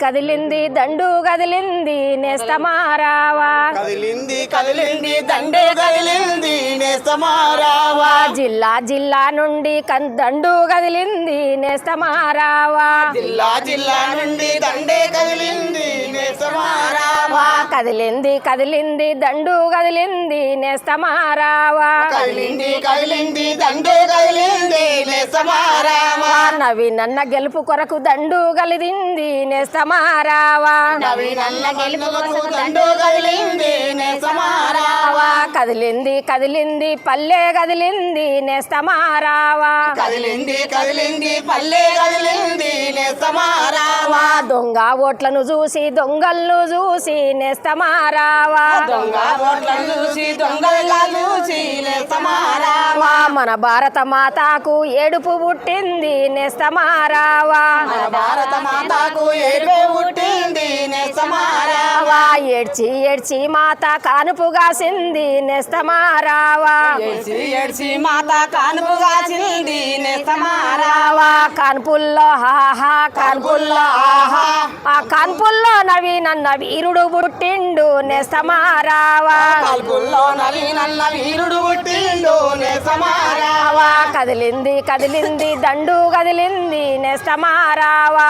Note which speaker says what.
Speaker 1: కదిలింది దండు కదిలింది నేస్తమారావా.
Speaker 2: కదిలింది కదిలింది దండే కదిలింది నేస్తమారావా.
Speaker 1: జిల్లా జిల్లా నుండి దండు కదిలింది నేస్తమారావా.
Speaker 2: జిల్లా జిల్లా నుండి దండే కదిలింది నేస్తమారావా.
Speaker 1: కదిలింది కదిలింది దండు కదిలింది నేస్తమారావా.
Speaker 2: కదిలింది కదిలింది దండే కదిలింది నేస్తమారావా.
Speaker 1: నవీనన్న గెలుపు కొరకు దండు కలిదింది నేస్తమారావా.
Speaker 2: నవీనన్న గెలుపుకు దండు కదిలింది నేస్తమారావా.
Speaker 1: కదిలింది కదిలింది పల్లె కదిలింది నేస్తమారావా.
Speaker 2: కదిలింది కదిలింది పల్లె కదిలింది నేస్తమారావా.
Speaker 1: దొంగ ఓట్లను చూసి దొంగలను చూసి నేస్తమారావా.
Speaker 2: దొంగ ఓట్లను చూసి దొంగల్లా చూసి రావా
Speaker 1: మన భారత మాతాకు ఏడుపు పుట్టింది నేస్తమారావా
Speaker 2: మన భారత మాతకు ఏడుపు పుట్టింది నేస్తమారావా
Speaker 1: ఏడ్చి ఏడ్చి మాత కానుపుగాసింది నేస్తమారావా.
Speaker 2: ఏడ్చి ఏడ్చి మాత కానుపుగా చింది నేస్తమారావా.
Speaker 1: రావా కాన్పుల్లో హాహా కాన్పుల్లో ఆహా. ఆ కాన్పుల్లో నవీనన్న వీరుడు పుట్టిండు నేస్తమారావా.
Speaker 2: కల్పుల్లో నవీనన్న వీరుడు పుట్టిండు నేస్తమారావా.
Speaker 1: కదిలింది కదిలింది దండు కదిలింది నేస్తమారావా.